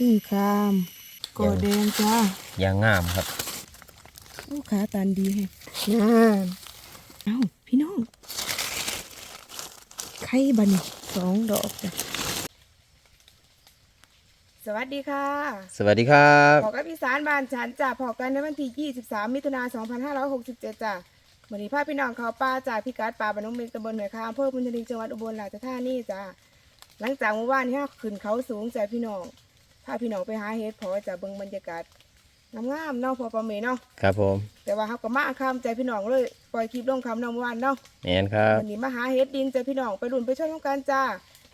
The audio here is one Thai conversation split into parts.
พึ่งคามกอแดงจ้ายางงามครับโอ้ขาตันดีแฮะงานเอ้าพี่น้องไข่บัดนสองดอกจ้ะสวัสดีค่ะสวัสดีครับพอกับอีสานบ้านฉันจ้ะพอกันในวันที่ 23 มิถุนายน2567จ้ะวันนี้พาพี่น้องเขาป่าจากพิกัดป่าบ้านน้องเมกตำบลเหนือคาอำเภอพุนทลีจังหวัดอุบลราชธานีจ้ะหลังจากเมื่อวานนี้เราขึ้นเขาสูงจ้ะพี่น้อง พาพี่น้องไปหาเฮ็ดเพอจะเบิ่งบรรยากาศงามๆเนาะพอประเมเนาะครับผมแต่ว่าเขาก็มาคำใจพี่น้องเลยปล่อยคลิปลงคำน้องเมื่อวานเนาะแมนครับวันนี้มาหาเฮ็ดดินใจพี่น้องไปรุ่นไปช่วยน้องกันจ้า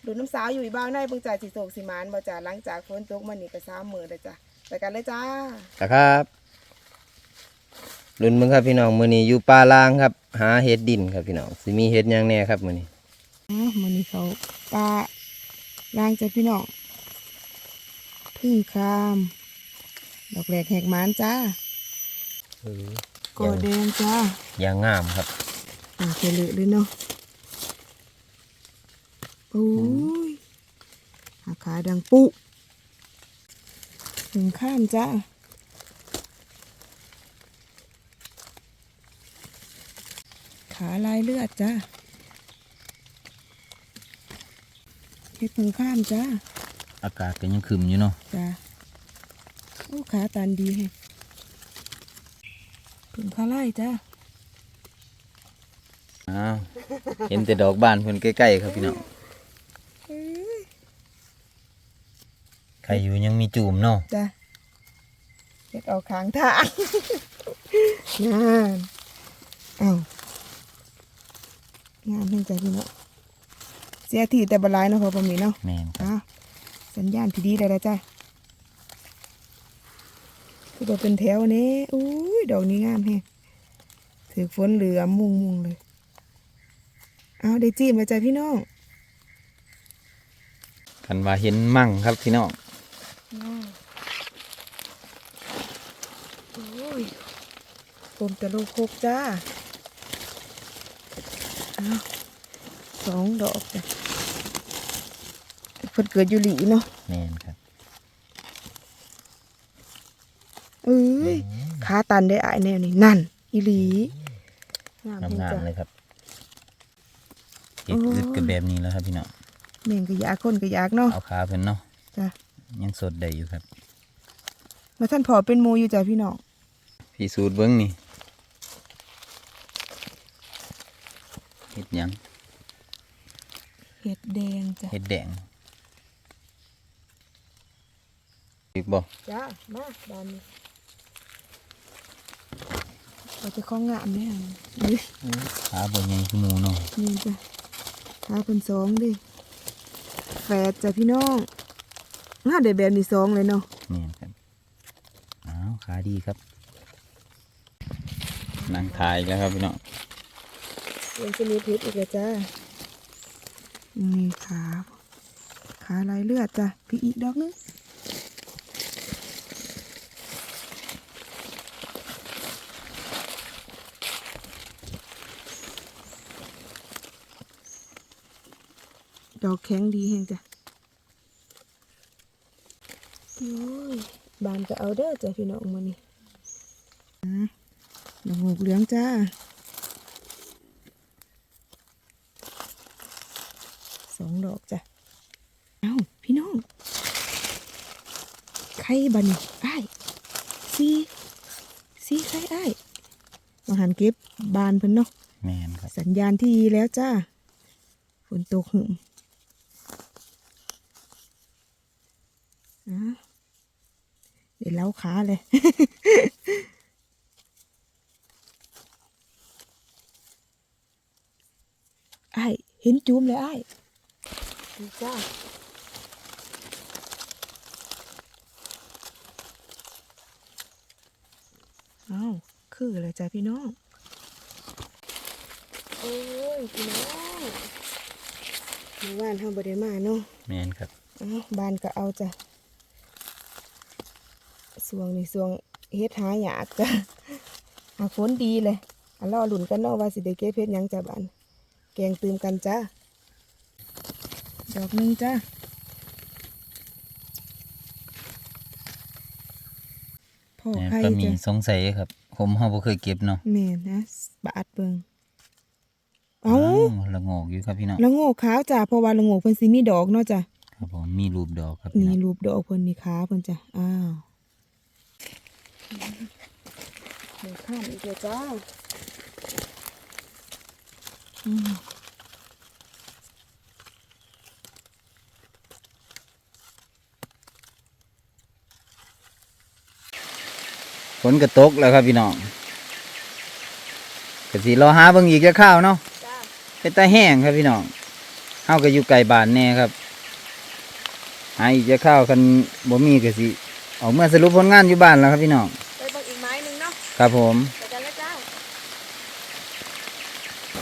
รุ่นน้ำสาวอยู่อีบ้างในเบิ่งจ่าสิโศกสิหมานบ่จ้าหลังจากฝนตกมานี่ก็สามมื้อแล้วจ้ะไปกันเลยจ้าครับรุ่นมึงครับพี่น้องมือนี้อยู่ป่าลางครับ หาเห็ดดินครับพี่น้องสิมีเห็ดหยังแน่ครับมือนี้อ้าวมื้อนี้เขาปลาล้างใจพี่น้อง พึ่งคาม ดอกแหลกแหกหมานจ้าเออกอแดงจ้ายางงามครับอ่าเคลือเลยเนาะโอ้ยอาขาดังปุถึงข้ามจ้าขาลายเลือดจ้าเฮ็ดถึงข้ามจ้า อากาศก็ยังคึมอยู่เนาะจ้าโอ้ขาตันดีแฮะถึงขาไล่จ้าอ้าวเห็นแต่ดอกบานเพิ่นใกล้ๆครับพี่น้องใครอยู่ยังมีจูมเนาะจ้ะเฮ็ดออกข้างทางงานเอ้างานเพิ่งใจพี่เนาะเสียทีแต่บหลายเนาะพอประมีเนาะแมนครับอ้าว สัญญาณที่ดีเลยละจ้ะคือบอกเป็นแถวนี้อุ้ยดอกนี้งามแฮะถือฝนเหลือมมุงมุงๆเลย เอาได้จิ้มเลยจ้ะพี่น้องคันว่าเห็นมั่งครับพี่น้องโอ้ยผมจะลูกคกจ้าอ้าวสองดอกจ้ะ เพิ่นเกิดอยู่หลีเนาะแมนครับเอ้ยขาตันได้อายแนวนี้นั่น อีหลีงามงามจริงๆจ้ะเลยครับเห็ดโอ้ยอึดกับแบบนี้แล้วครับพี่น้องแม่งก็อยากคนก็อยากเนาะเอาขาเพิ่นเนาะจ้ะยังสดได้อยู่ครับ มาท่านพอเป็นหมูอยู่จ้ะพี่น้องพี่สูตรเบิ้งนี่เห็ดหยังเห็ดแดงจ้ะเห็ดแดง อีกบ่จ้ามาบานนี้เราจะข้องงามเนี่ยนี่ขาบ่ใหญ่คือหมูเนาะนี่จ้ะขาเป็นสองดิแฝดจ้ะพี่น้องงาได้แบบนี้สองเลยเนาะนี่ครับอ้าวขาดีครับนั่งถ่ายอีกแล้วครับพี่น้องยังจะมีพิษอีกเลยจ้านี่ขาขาลายเลือดจ้ะพี่อีกดอกนึง ดอกแข็งดีแฮงจ้ะโอ้ยบานก็เอาเด้อจ้ะพี่น้องมานี่อะดอกหกเหลืองจ้าสองดอกจ้ะ เอ้าพี่น้อง ไข่บัดนไอ้ายสีสีไข่ไอ้ายมาหันเก็บบานเพิ่นเนาะแมนครับสัญญาณที่ดีแล้วจ้าฝนตกหึมอะ เดี๋ยวเล้าขาเลย ไอ้ายเห็นจูมเลยไอ้ายดีจ้าเอ้าคือเลยจ้ะพี่น้อง โอ้ย พี่น้องเมื่อวานทำบไดมาเนาะแมนครับเอ้าบานก็เอาจ้ะ สวงนี่สวงเฮ็ดหาหยากจ้ะหาฝนดีเลยอะรอหลุนกันเนาะว่าสิได้เก็บเฮ็ดหยังจ้ะบานแกงตืมกันจ้ะดอกหนึงจ้ะพ่อเนี่ยใครก็มีจะสงสัยครับ ผมเฮาบ่เคยเก็บเนาะแม่นนะบาดเบิงเอ้าวละโงกอยู่ครับพี่น้องละโงกขาวจ้ะเพราะว่าละโงกเพิ่นสิมีดอกเนาะจ้ะครับผมมีรูปดอกครับพี่นี่น้องรูปดอกเพิ่นนี่ขาเพิ่นจ้ะอ้าว เดี๋ยวข้ามอีกแล้วจ้าอืมฝนก็ตกแล้วครับพี่น้องก็สิรอหาเบิ่งอีกจะข้าวเนาะจ้าเป็นตาแห้งครับพี่น้องเฮาก็อยู่ไกลบ้านแน่ครับ หาอีกจะข้าวกันบ่มีก็สิออกเมื่อสรุปผลงานอยู่บ้านแล้วครับพี่น้อง ครับผมไปกันแล้วจ้า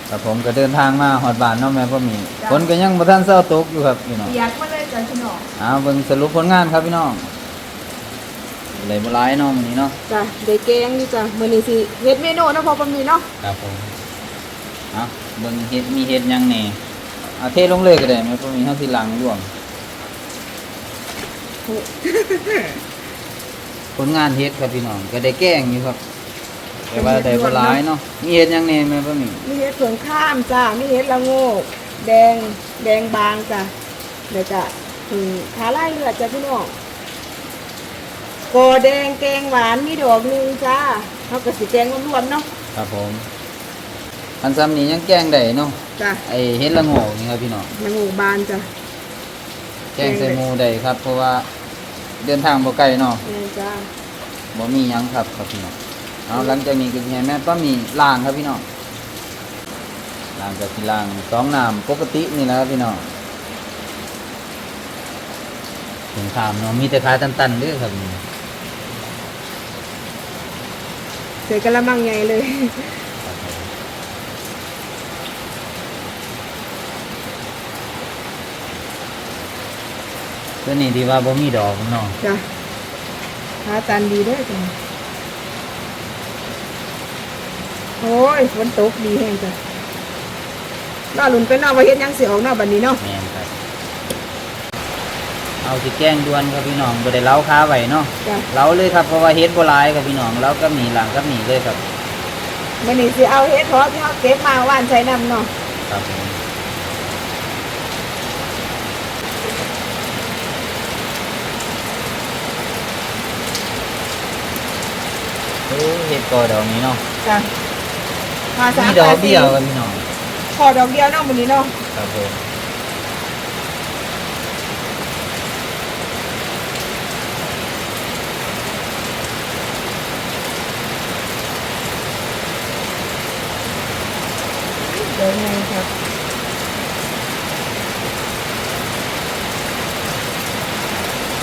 ครับผมก็เดินทางมาฮอดบ้านเนาะแม่พ่อมีจ้ะ ฝนก็ยังบ่ทันเซาตกอยู่ครับพี่น้องอยากมาเลยจ้ะพี่น้องเอาเบิ่งสรุปผลงานครับพี่น้องเลยบ่หลายเนาะมื้อนี้เนาะจ้ะได้แกงนี่จ้ะมื้อนี้สิเฮ็ดเมนูเนาะพอปมีเนาะครับผมเอาเบิ่งเฮ็ดมีเฮ็ดหยังแหน่เอาเทลงเลยก็ได้แม่พ่อมีเฮาสิล้างร่วมผลงานเฮ็ดครับพี่น้องก็ได้แกล้งอยู่ครับ แต่ว่าได้บ่หลายเนาะมีเฮ็ดหยังแหน่แม่พ่อมีมีเฮ็ดเผืองข้ามจ้ะมีเฮ็ดละโงก แดงแดงบางจ้ะเดี๋ยวจะถึงขาไล่เลือดจ้ะพี่น้องกอแดงแกงหวานมีดอกหนึงจ้าเฮาก็สิแกงรวมๆเนาะครับผมอันซ้ำนี้ยังแกงได้เนาะจ้ะไอ้เฮ็ดละโงกนี่ครับพี่น้องละโงกบานจ้ะแกงใส่หมูได้ครับ เพราะว่าเดินทางบ่ไกลเนาะแม่นจ้า บ่มีหยังครับครับพี่น้อง เอาหลังจากนี้ก็สิให้แม่ป้ามีล้างครับพี่น้องล้างก็สิล้างสองน้ำปกตินี่แหละครับพี่น้องถึงถามเนาะมีแต่ขาตันๆเด้อครับนี่ใส่กะละมังใหญ่เลยตัวนี้ที่ว่าบ่มีดอกเนาะจ้ะขาตันดีเด้อจ้ะ โอ้ยฝนตกดีแฮงจ้ะน่าลุ้นไปเนาะว่าเฮ็ดหยังสิออกเนาะบัดนี้เนาะแม่นครับ เอาสิแกล้งด่วนครับพี่น้องบ่ได้เล้าค้าไว้เนาะจ้ะเล้าเลยครับเพราะว่าเฮ็ดบ่หลายครับพี่น้องเล้าก็มีหลังก็มีเลยครับ มื้อนี้สิเอาเฮ็ดเพาะที่เฮาเก็บมาว่านใช้น้ำเนาะครับผมโอ้เฮ็ดกอดอกนี้เนาะจ้ะ มาสามีมดอกสี่เดียวครับพี่น้องขอดอกเดียวเนาะมื้อนี้เนาะครับผมเดี๋ยวไงครับ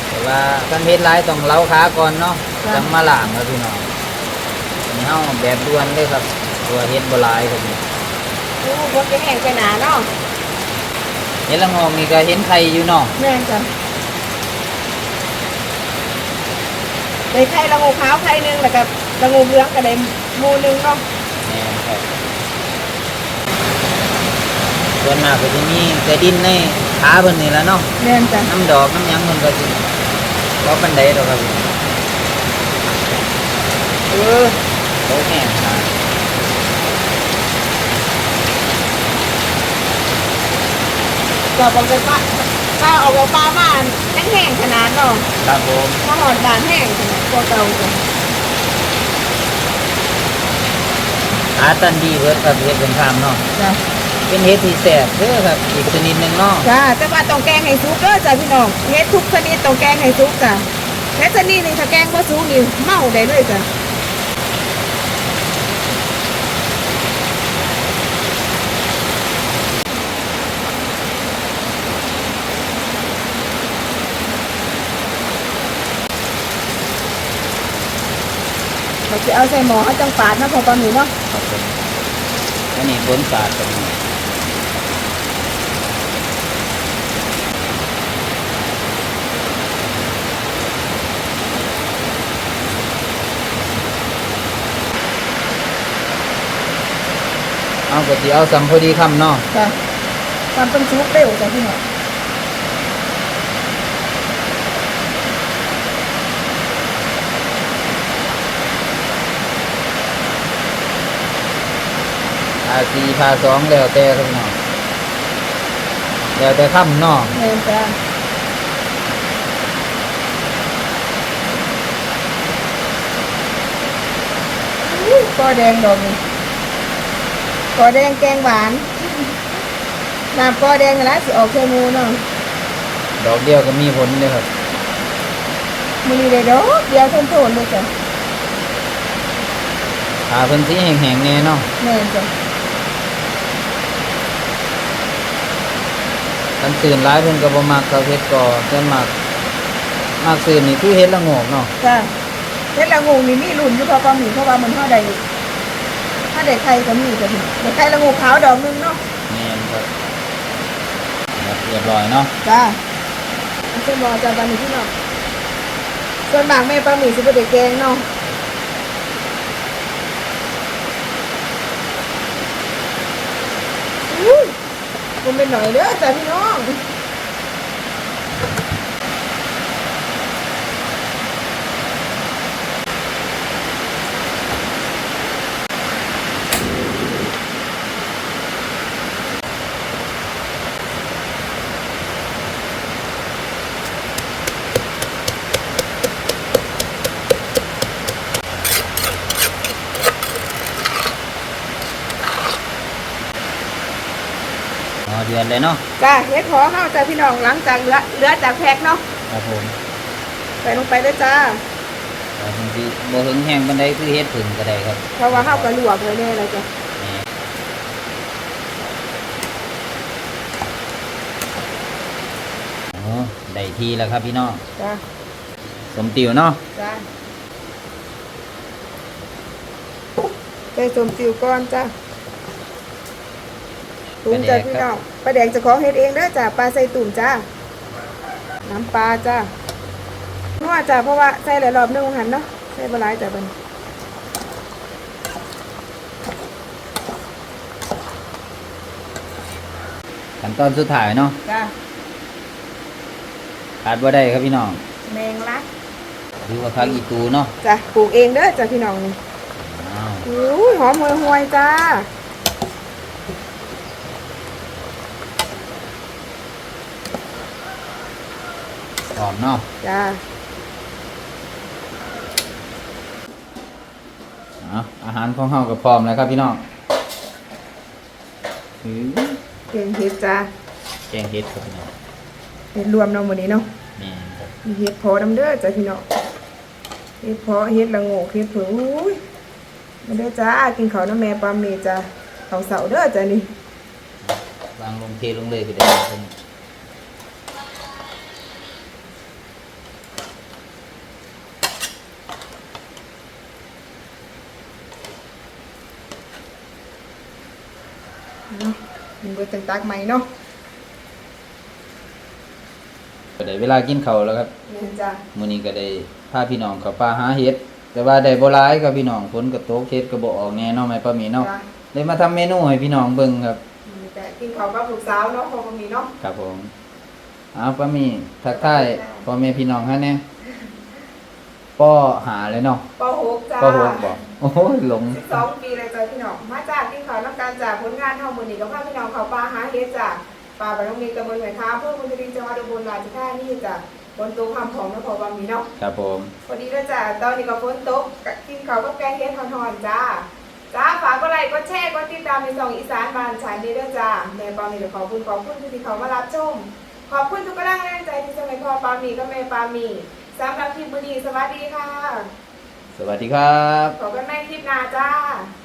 แต่ว่าคันเฮ็ดหลายต้องเล้าค้าก่อนเนาะจังมาล้างครับพี่น้องอันนี้เฮาแบบด่วนเลยครับ ตัวาเฮ็ดบ่หลายครับพี่โอ้ฝนจะแห้งไปหนาเนาะเฮ็ดละงอกนี่ก็เห็นไข่อยู่เนาะแม่นจ้ะได้ไข่ละงูขาวไข่หนึงแล้วก็ละงูเหลืองก็ได้หมูหนึงเนาะแม่นครับส่วนมากก็จะมีแต่ดินในขาเพิ่นนี่แหละเนาะ แม่นจ้ะน้ำดอกน้ำหยังมันก็สิบ่ปานใดดอกครับเออโตแห้งครับ ก็บอกเลยว่าถ้าออกจากป่ามาแห้งๆขนาดเนาะครับผมถ้าหอดบานแห้งขนาดกว่าเก่าจ้ะอาตันดีเบิดครับเฮ็ดเป็นคำเนาะจ้ะเป็นเฮ็ดที่แซ่บเด้อครับอีกชนิดหนึงเนาะจ้าแต่ว่าต้องแกงให้สุกเด้อจ้ะพี่น้องเฮ็ดทุกชนิดต้องแกงให้สุกจ้ะและชนิดนี้ถ้าแกงบ่สุกนี่เมาได้เลยจ้ะ เราจะเอาใส่หม้อเอาจังปาดนะพอปลาหมูเนาะครับผมอันนี้บนศาสตร์กันเอาก็สิเอาสำพอดีคำเนาะจ้ะความเป็นสุกเร็วจ้ะพี่น้อง สี่พาสองแล้วแต่ครับพี่น้องแล้วแต่ค่ำเนาะแม่นจ้าอู้ปอแดงดอกนี่ปอแดงแกงหวานน้ำปอแดงนะสิออกเคมูเนาะดอกเดียวก็มีผลเลยครับมือนี้เลยดอกเดียวทนโทนเลยจ้ะหาเพิ่นสีแห้งๆแน่เนาะ แม่นจ้ะ กันตื่นร้ายเพิ่นก็บ่มักเขาเฮ็ดก่อเพิ่นมักมักตื่นนี่คือเฮ็ดละโงกเนาะจ้ะเฮ็ดละงูนี่มีรุ่นอยู่เพอปลาหมีเพราะว่ามันเท่าใดถ้าได้ไข่ก็มีจ้ะพี่ได้ไข่ละงูขาวดอกหนึงเนาะแม่นครับครับเรียบร้อยเนาะจ้าเอาเส้นบอลจ้าปลาหมีพี่น้องส่วนบางแม่ปลาหมีสิบ่ได้แกงเนาะอุ้ย ผมเป็นหน่อยเด้อจ้าพี่น้อง อ๋อเดือนเลยเนาะจ้าเฮ็ดขอเฮาจ้าพี่น้องหลังจากเหลือเหลือจากแพ็กเนาะครับผมใส่ลงไปเลยจ้าแต่บางทีบ่ถึงแห้งปานใดคือเฮ็ดผึ่งก็ได้ครับ เพราะว่าเฮาก็ลวกไว้แน่แล้วจ้ะนี่อ๋อได้ทีแล้วครับพี่น้องจ้าสมติวเนาะจ้าใส่สมติวก่อนจ้า ตุ่มจ้าพี่น้องปลาแดงเจะของเฮ็ดเองเด้อจ้าปลาใส่ตุ่มจ้าน้ำปลาจ้านัวจ้าเพราะว่าใส่หลายรอบนึงหันเนาะใส่บ่หลายจ้าบัดนขั้นตอนสุดท้ายเนาะจ้าขาดบ่ได้ครับพี่น้องแมงลักหรือว่าพักอีตูเนาะจ้าปลูกเองเด้อจ้าพี่น้องนี่อ้าวอุ้ยหอมห่วยๆจ้า หอมเนาะจ้าเอาอาหารของเฮาก็พร้อมแล้วครับพี่น้องอื้อเก่งเฮ็ดจ้าแกงเห็ดครับพี่น้องเฮ็ดรวมเนาะมื้อนี้เนาะนี่ครับมีเฮ็ดเพอน้ำเด้อจ้าพี่น้องเฮ็ดเพอเฮ็ดละโงกเฮ็ดเผือกอุ้ยมาเด้อจ้ากินข้าวน้ำแม่ปลาเมจ้าข้าวเสาเด้อจ้านี่วางลงเทลงเลยคือได้ครับ เนาะมีเบิดตักๆใหม่เนาะก็ได้เวลากินข้าวแล้วครับนี่จ้ามื้อนี้ก็ได้พาพี่น้องเข้าป่าหาเห็ด แต่ว่าได้บ่หลายครับพี่น้องฝนก็ตกเฮ็ดก็บ่ออกแน่เนาะแม่ป้าหมีเนาะจ้าเลยมาทำเมนูให้พี่น้องเบิ่งครับมีแต่กินข้าวกับลูกสาวเนาะพอบ่มีเนาะ ครับผมเอาป้าหมีทักทายพ่อแม่พี่น้องฮะแน่ ป้อหาเลยเนาะปหกจ้าป้อหกบอกโอ้ยหลง 12 ปีเลยจ้าพี่น้อง มาจากกินข้าวน้ำกันจ้าผลงานเฮามื้อนี้ก็พาพี่น้องเข้าป่าหาเฮ็ดจ้าป่าบ้านน้องมีตำบลหอยค้าอำเภอมุนทรินจังหวัดอุบลราชธานีจ้าบนตัวคำของนครบามีเนาะครับผมพอดีแล้วจ้าตอนนี้ก็ฝนตกกะกินข้าวกับแกงเฮ็ดทอนๆจ้าจ้าฝากก็ไลค์ก็แชร์ก็ติดตามในช่องอีสานบ้านฉันดีด้วยจ้าแม่ปามีขอบคุณขอบคุณที่เขามารับชม ขอบคุณทุกกำลังแรงใจที่จะให้พ่อปามีกับแม่ปามี สำหรับคลิปบุรีสวัสดีค่ะ สวัสดีครับขอกันใหม่คลิปหน้าจ้า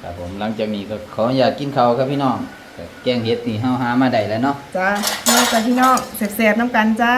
ครับผมหลังจากนี้ก็ขออยากกินข้าวครับพี่น้องก็แกงเห็ดนี่เฮาหามาได้แล้วเนาะ จ้าน้องกับพี่น้องเสบๆน้ำกันจ้า